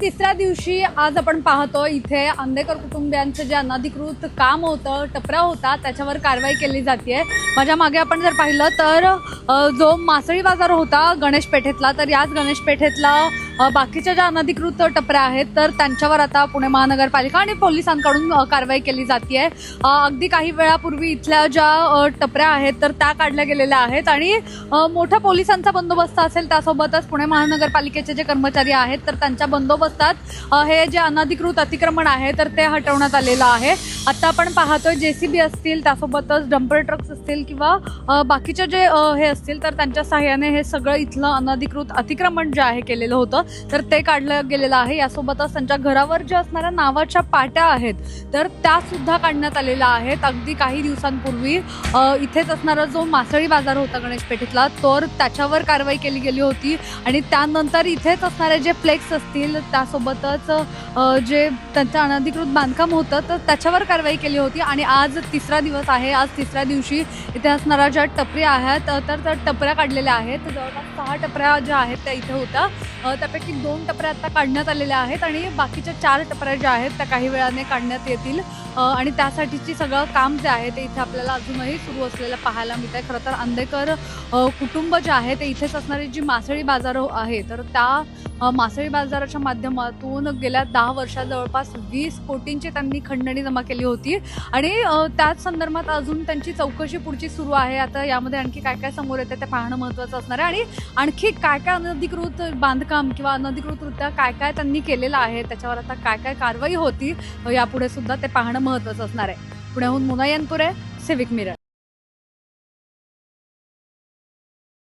तिसऱ्या दिवशी आज आपण पाहतो इथे आंबेकर कुटुंबियांचं जे अनधिकृत काम होतं टपरा होता त्याच्यावर कारवाई केली जाते माझ्या मागे आपण जर पाहिलं तर जो मासळी बाजार होता गणेश पेठेतला तर याच गणेश पेठेतला बाकीच्या ज्या अनधिकृत टपऱ्या आहेत तर त्यांच्यावर आता पुणे महानगरपालिका आणि पोलिसांकडून कारवाई केली जाते अगदी काही वेळापूर्वी इथल्या ज्या टपऱ्या आहेत तर त्या काढल्या गेलेल्या आहेत. आणि अ, मोठा पोलिसांचा बंदोबस्त असेल त्यासोबतच पुणे महानगरपालिकेचे जे कर्मचारी आहेत तर त्यांच्या बंदोबस्तात हे जे अनधिकृत अतिक्रमण आहे तर ते हटवण्यात आलेलं आहे. आता आपण पाहतोय जेसीबी असतील त्यासोबतच डंपर ट्रक्स असतील किंवा बाकीचे जे हे असतील तर त्यांच्या सहाय्याने हे सगळं इथलं अनधिकृत अतिक्रमण जे आहे केलेलं होतं. तर ते काढलं गेलेलं आहे. यासोबतच त्यांच्या घरावर ज्या असणाऱ्या नावाच्या पाट्या आहेत तर त्या सुद्धा काढण्यात आलेल्या आहेत. अगदी काही दिवसांपूर्वी इथेच असणारा जो मासळी बाजार होता गणेशपेठेतला तर त्याच्यावर कारवाई केली गेली होती. आणि त्यानंतर इथेच असणारे जे फ्लेक्स असतील त्यासोबतच जे त्यांचं अनधिकृत बांधकाम होतं तर त्याच्यावर कारवाई केली होती. आणि आज तिसरा दिवस आहे. आज तिसऱ्या दिवशी इथे असणाऱ्या ज्या टपऱ्या आहेत तर त्या टपऱ्या काढलेल्या आहेत. जवळपास सहा टपऱ्या ज्या आहेत त्या इथे होत्या. त्या त्यापैकी दोन टपऱ्या आता काढण्यात आलेल्या आहेत आणि बाकीच्या चार टपऱ्या ज्या आहेत त्या काही वेळाने काढण्यात येतील. आणि त्यासाठीची सगळं काम जे आहे ते इथे आपल्याला अजूनही सुरू असलेलं पाहायला मिळत आहे खरं तर आंदेकर कुटुंब जे आहे ते इथेच असणारी जी मासळी बाजार आहे तर त्या मासळी बाजाराच्या माध्यमातून गेल्या दहा वर्षात जवळपास वीस कोटींची त्यांनी खंडणी जमा केली होती. आणि त्याच संदर्भात अजून त्यांची चौकशी पुढची सुरू आहे. आता यामध्ये आणखी काय काय समोर येते ते पाहणं महत्त्वाचं असणार आहे. आणि आणखी काय काय अनधिकृत बांधकाम किंवा अनधिकृतरित्या काय काय त्यांनी केलेलं आहे त्याच्यावर आता काय काय कारवाई होती यापुढे सुद्धा ते पाहणं महत्त्वाचं असणार आहे. पुण्याहून मुनायनपुरे सिविक मिरर